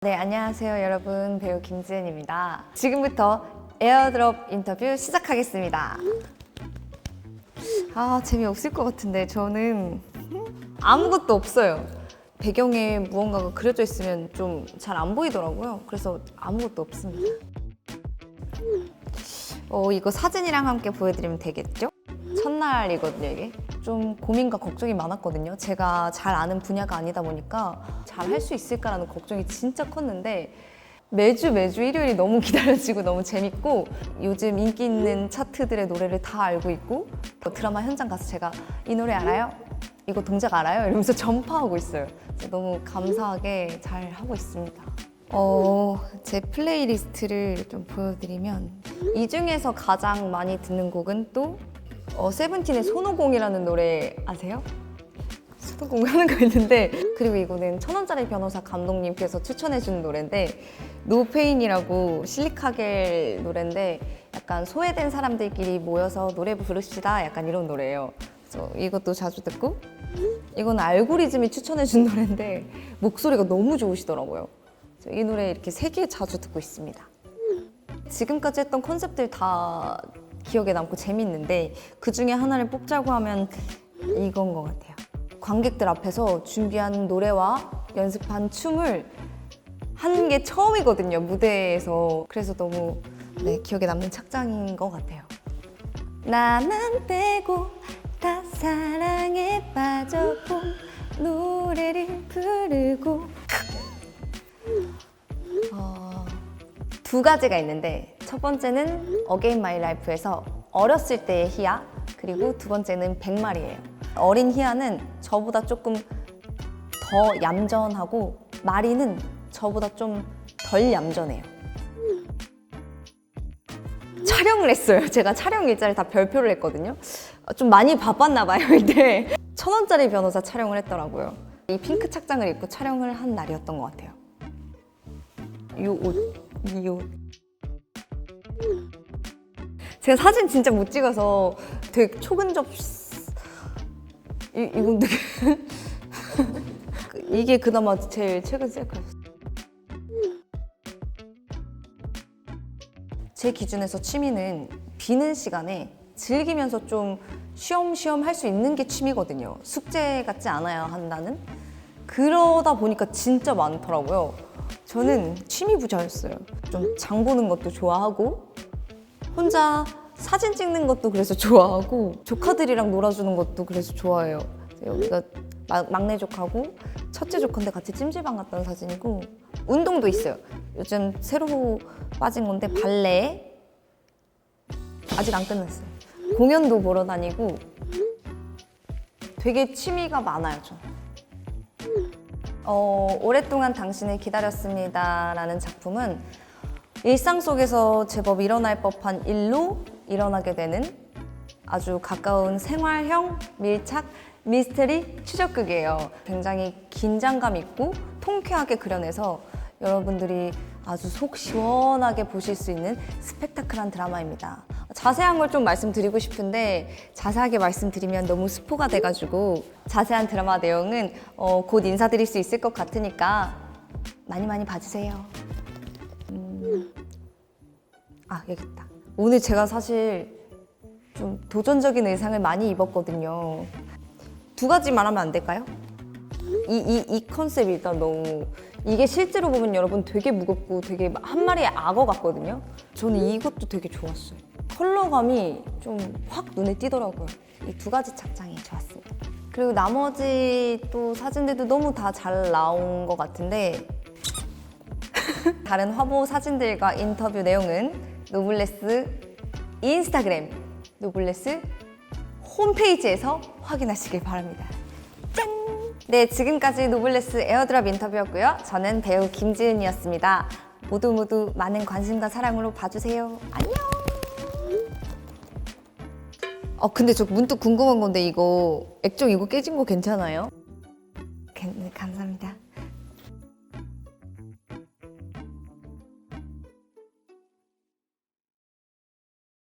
네, 안녕하세요, 여러분. 배우 김지은입니다. 지금부터 에어드롭 인터뷰 시작하겠습니다. 아, 재미없을 것 같은데, 저는 아무것도 없어요. 배경에 무언가가 그려져 있으면 좀 잘 안 보이더라고요. 그래서 아무것도 없습니다. 어, 이거 사진이랑 함께 보여드리면 되겠죠? 첫날이거든요, 이게. 좀 고민과 걱정이 많았거든요. 제가 잘 아는 분야가 아니다 보니까 잘 할 수 있을까라는 걱정이 진짜 컸는데 매주 매주 일요일이 너무 기다려지고 너무 재밌고 요즘 인기 있는 차트들의 노래를 다 알고 있고 또 드라마 현장 가서 제가 이 노래 알아요? 이거 동작 알아요? 이러면서 전파하고 있어요. 너무 감사하게 잘 하고 있습니다. 어, 제 플레이리스트를 좀 보여드리면 이 중에서 가장 많이 듣는 곡은 또 어, 세븐틴의 손오공이라는 노래 아세요? 손오공 하는 거 있는데 그리고 이거는 천원짜리 변호사 감독님께서 추천해 준 노래인데 노페인이라고 실리카겔 노래인데 약간 소외된 사람들끼리 모여서 노래 부릅시다 약간 이런 노래예요. 그래서 이것도 자주 듣고 이건 알고리즘이 추천해 준 노래인데 목소리가 너무 좋으시더라고요. 이 노래 이렇게 세 개 자주 듣고 있습니다. 지금까지 했던 컨셉들 다 기억에 남고 재밌는데 그 중에 하나를 뽑자고 하면 이건 것 같아요. 관객들 앞에서 준비한 노래와 연습한 춤을 한 게 처음이거든요 무대에서 그래서 너무 네, 기억에 남는 착장인 것 같아요. 나만 빼고 다 사랑에 빠져본 노래를 두 가지가 있는데 첫 번째는 어게인 마이 라이프에서 어렸을 때의 희야 그리고 두 번째는 백말이에요. 어린 희야는 저보다 조금 더 얌전하고 마리는 저보다 좀 덜 얌전해요. 촬영을 했어요. 제가 촬영 일자를 다 별표를 했거든요. 어, 좀 많이 바빴나 봐요, 이때. 천 원짜리 변호사 촬영을 했더라고요. 이 핑크 착장을 입고 촬영을 한 날이었던 것 같아요. 이 옷, 이 옷. 제가 사진 진짜 못 찍어서 되게 초근접 이, 이건 되게 이게 그나마 제일 최근 셀카였어요. 제 기준에서 취미는 비는 시간에 즐기면서 좀 쉬엄쉬엄 할 수 있는 게 취미거든요. 숙제 같지 않아야 한다는. 그러다 보니까 진짜 많더라고요. 저는 취미 부자였어요. 좀 장 보는 것도 좋아하고 혼자 사진 찍는 것도 그래서 좋아하고 조카들이랑 놀아주는 것도 그래서 좋아해요. 여기가 마- 막내 조카고 첫째 조카인데 같이 찜질방 갔던 사진이고 운동도 있어요. 요즘 새로 빠진 건데 발레 아직 안 끝났어요. 공연도 보러 다니고 되게 취미가 많아요. 저. 어, 오랫동안 당신을 기다렸습니다 라는 작품은 일상 속에서 제법 일어날 법한 일로 일어나게 되는 아주 가까운 생활형 밀착 미스테리 추적극이에요. 굉장히 긴장감 있고 통쾌하게 그려내서 여러분들이 아주 속 시원하게 보실 수 있는 스펙타클한 드라마입니다. 자세한 걸 좀 말씀드리고 싶은데 자세하게 말씀드리면 너무 스포가 돼가지고 자세한 드라마 내용은 어, 곧 인사드릴 수 있을 것 같으니까 많이 많이 봐주세요. 음. 아 여기 있다. 오늘 제가 사실 좀 도전적인 의상을 많이 입었거든요. 두 가지 말하면 안 될까요? 이, 이, 이 컨셉이 일단 너무 이게 실제로 보면 여러분 되게 무겁고 되게 한 마리의 악어 같거든요. 저는 이것도 되게 좋았어요. 컬러감이 좀 확 눈에 띄더라고요. 이 두 가지 착장이 좋았습니다. 그리고 나머지 또 사진들도 너무 다 잘 나온 것 같은데 다른 화보 사진들과 인터뷰 내용은 노블레스 인스타그램 노블레스 홈페이지에서 확인하시길 바랍니다. 짠! 네, 지금까지 노블레스 에어드랍 인터뷰였고요. 저는 배우 김지은이었습니다. 모두 모두 많은 관심과 사랑으로 봐주세요. 안녕! 어 근데 저 문득 궁금한 건데 이거 액정 이거 깨진 거 괜찮아요? 괜- 네, 감사합니다.